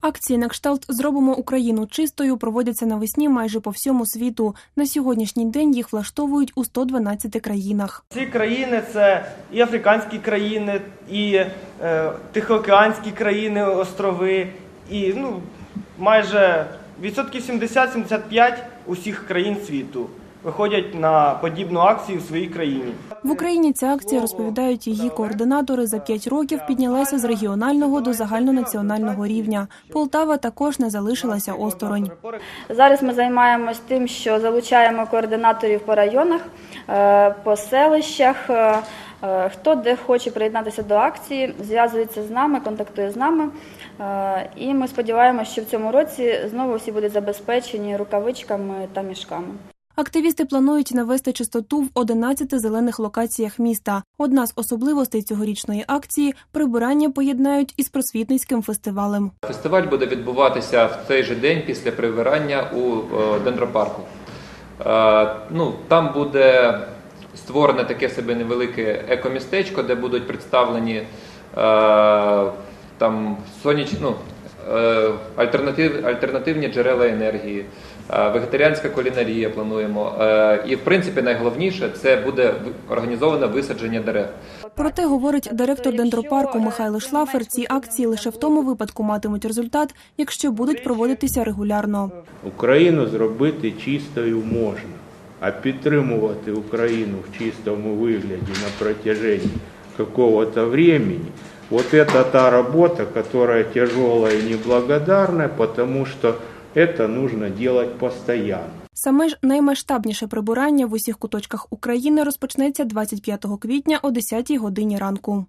Акції на кшталт Зробимо Україну чистою проводяться навесні майже по всьому світу. На сьогоднішній день їх влаштовують у 112 країнах. Ці країни це і африканські країни, і е, тихоокеанські країни, острови, і ну, майже відсотків 70-75 усіх країн світу виходять на подібну акцію в своїй країні. В Україні ця акція, розповідають її координатори, за п'ять років піднялася з регіонального до загальнонаціонального рівня. Полтава також не залишилася осторонь. Зараз ми займаємось тим, що залучаємо координаторів по районах, е, по селищах. Е, е, Хто де хоче приєднатися до акції, зв'язується з нами, контактує з нами. І ми сподіваємося, що в цьому році знову всі будуть забезпечені рукавичками та мішками. Активісти планують навести чистоту в 11 зелених локаціях міста. Одна з особливостей цьогорічної акції прибирання поєднають із просвітницьким фестивалем. Фестиваль буде відбуватися в цей же день після прибирання у е, дендропарку. Е, Ну, там буде створене таке себе невелике екомістечко, де будуть представлені е, там соняч, ну, альтернатив, альтернативні джерела енергії, е, вегетаріанська кулінарія плануємо. Е, І в принципі найголовніше це буде в- організоване висадження дерев. Проте, говорить директор дендропарку Михайло Шлафер, ці акції лише в тому випадку матимуть результат, якщо будуть проводитися регулярно. Україну зробити чистою можна, а підтримувати Україну в чистому вигляді на протяжении какого-то времени, вот это та работа, которая тяжелая и неблагодарная, потому что это нужно делать постоянно. Саме ж наймасштабніше прибирання в усіх куточках України розпочнеться 25 квітня о 10 годині ранку.